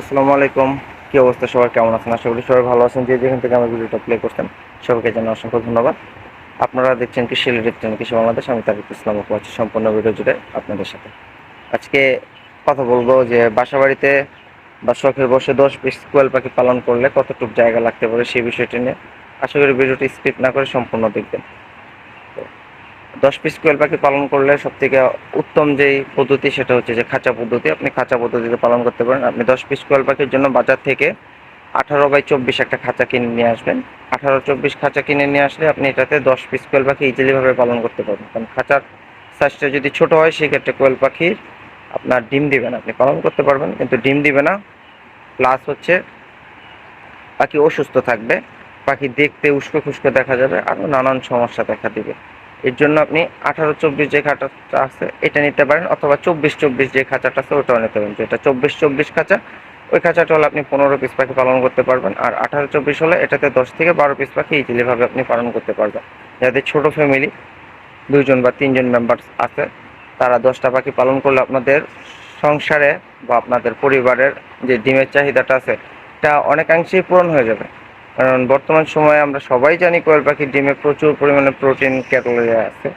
আসসালামু আলাইকুম। কি অবস্থা? সবার কেমন আছেন? আশা করি সবাই ভালো আছেন। যে যেখান থেকে আমার ভিডিওটা প্লে করছেন, সবাইকে জানাই অসংখ্য ধন্যবাদ। আপনারা দেখছেন কি কৃষি রিলেটেড কৃষি বাংলাদেশ। আমি তারিক ইসলাম আছি সম্পূর্ণ ভিডিও জুড়ে আপনাদের সাথে। আজকে কথা বলব যে বাসা বাড়িতে বা শখের বসে দশ পিস কোয়েল পাখি পালন করলে কতটুকু জায়গা লাগতে পারে সেই বিষয়টি নিয়ে। আশা করি ভিডিওটি স্কিপ না করে সম্পূর্ণ দেখবেন। দশ পিস কোয়েল পাখি পালন করলে সব থেকে উত্তম যেই পদ্ধতি সেটা হচ্ছে যে খাঁচা পদ্ধতি। আপনি খাঁচা পদ্ধতিতে পালন করতে পারেন। আপনি দশ পিস কোয়েল পাখির জন্য বাজার থেকে আঠারো বাই চব্বিশ একটা খাঁচা কিনে নিয়ে আসবেন। আঠারো চব্বিশ খাঁচা কিনে নিয়ে আসলে আপনি এটাতে দশ পিস কোয়েল পাখি ইজিলিভাবে পালন করতে পারবেন। কারণ খাঁচার সাইজটা যদি ছোট হয়, সেক্ষেত্রে কোয়েল পাখির আপনার ডিম দিবে না। আপনি পালন করতে পারবেন, কিন্তু ডিম দিবে না। প্লাস হচ্ছে পাখি অসুস্থ থাকবে। পাখি দেখতে উস্কো খুস্কো দেখা যাবে আরও নানান সমস্যা দেখা দিবে। এর জন্য আপনি আঠারো চব্বিশ যে খাঁচাটা আছে, এটা নিতে পারেন, অথবা চব্বিশ চব্বিশ যে খাঁচাটা আছে, ওটাও নিতে পারেন। যেটা চব্বিশ চব্বিশ খাঁচা, ওই খাঁচাটা হলে আপনি পনেরো পিস পাখি পালন করতে পারবেন, আর আঠারো চব্বিশ হলে এটাতে দশ থেকে বারো পিস পাখি ইজিলি ভাবে আপনি পালন করতে পারবেন। যাদের ছোট ফ্যামিলি দুজন বা তিনজন মেম্বার আছে, তারা দশটা পাখি পালন করলে আপনাদের সংসারে বা আপনাদের পরিবারের যে ডিমের চাহিদাটা আছে, এটা অনেকাংশেই পূরণ হয়ে যাবে। কারণ বর্তমান সময়ে আমরা সবাই জানি কোয়েল পাখির ডিমে প্রচুর পরিমাণে প্রোটিন ক্যালোরি আছে।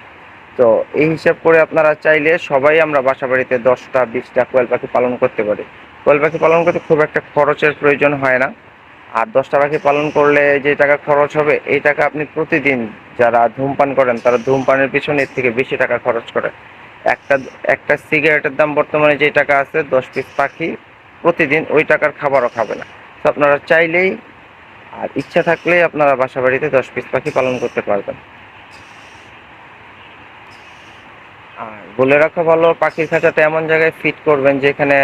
তো এই হিসাব করে আপনারা চাইলে সবাই আমরা বাসা বাড়িতে দশটা, বিশটা কোয়েল পাখি পালন করতে পারি। কোয়েল পাখি পালন করতে খুব একটা খরচের প্রয়োজন হয় না। আর দশটা পাখি পালন করলে যে টাকা খরচ হবে, এই টাকা আপনি প্রতিদিন যারা ধূমপান করেন, তারা ধূমপানের পিছনে এর থেকে বেশি টাকা খরচ করে। একটা একটা সিগারেটের দাম বর্তমানে যে টাকা আছে, দশ পিস পাখি প্রতিদিন ওই টাকার খাবারও খাবে না। তো আপনারা চাইলেই আর ইচ্ছা থাকলে আপনারা বাসা বাড়িতে দশ পিস পাখি পালন করতে পারবেন। আর বলে রাখা ভালো, পাখির খাঁচাটা এমন জায়গায় ফিট করবেন যেখানে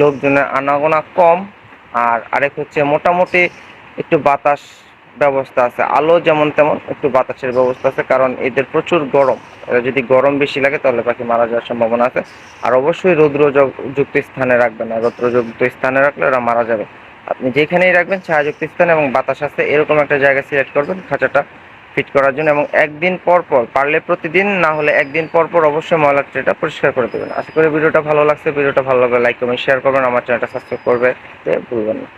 লোকজনের আনাগোনা কম। আর আরেক হচ্ছে মোটামুটি একটু বাতাস ব্যবস্থা আছে। আলো যেমন তেমন একটু বাতাসের ব্যবস্থা আছে, কারণ এদের প্রচুর গরম। যদি গরম বেশি লাগে তাহলে পাখি মারা যাওয়ার সম্ভাবনা আছে। আর অবশ্যই রৌদ্র যুক্ত স্থানে রাখবেন না। রৌদ্রযুক্ত স্থানে রাখলে ওরা মারা যাবে। আপনি যেখানেই রাখবেন, ছায়াযুক্ত স্থান এবং বাতাস আসতে এরকম একটা জায়গা সিলেক্ট করবেন খাঁচাটা ফিট করার জন্য এবং একদিন পর পর, পারলে প্রতিদিন, না হলে একদিন পর পর অবশ্যই ময়লা ট্রেটা পরিষ্কার করে দেবেন। আশা করি ভিডিওটা ভালো লাগছে, ভিডিওটা ভালো লাগলে লাইক কমেন্ট শেয়ার করবেন, আমার চ্যানেলটা সাবস্ক্রাইব করবে ভুলবেন না।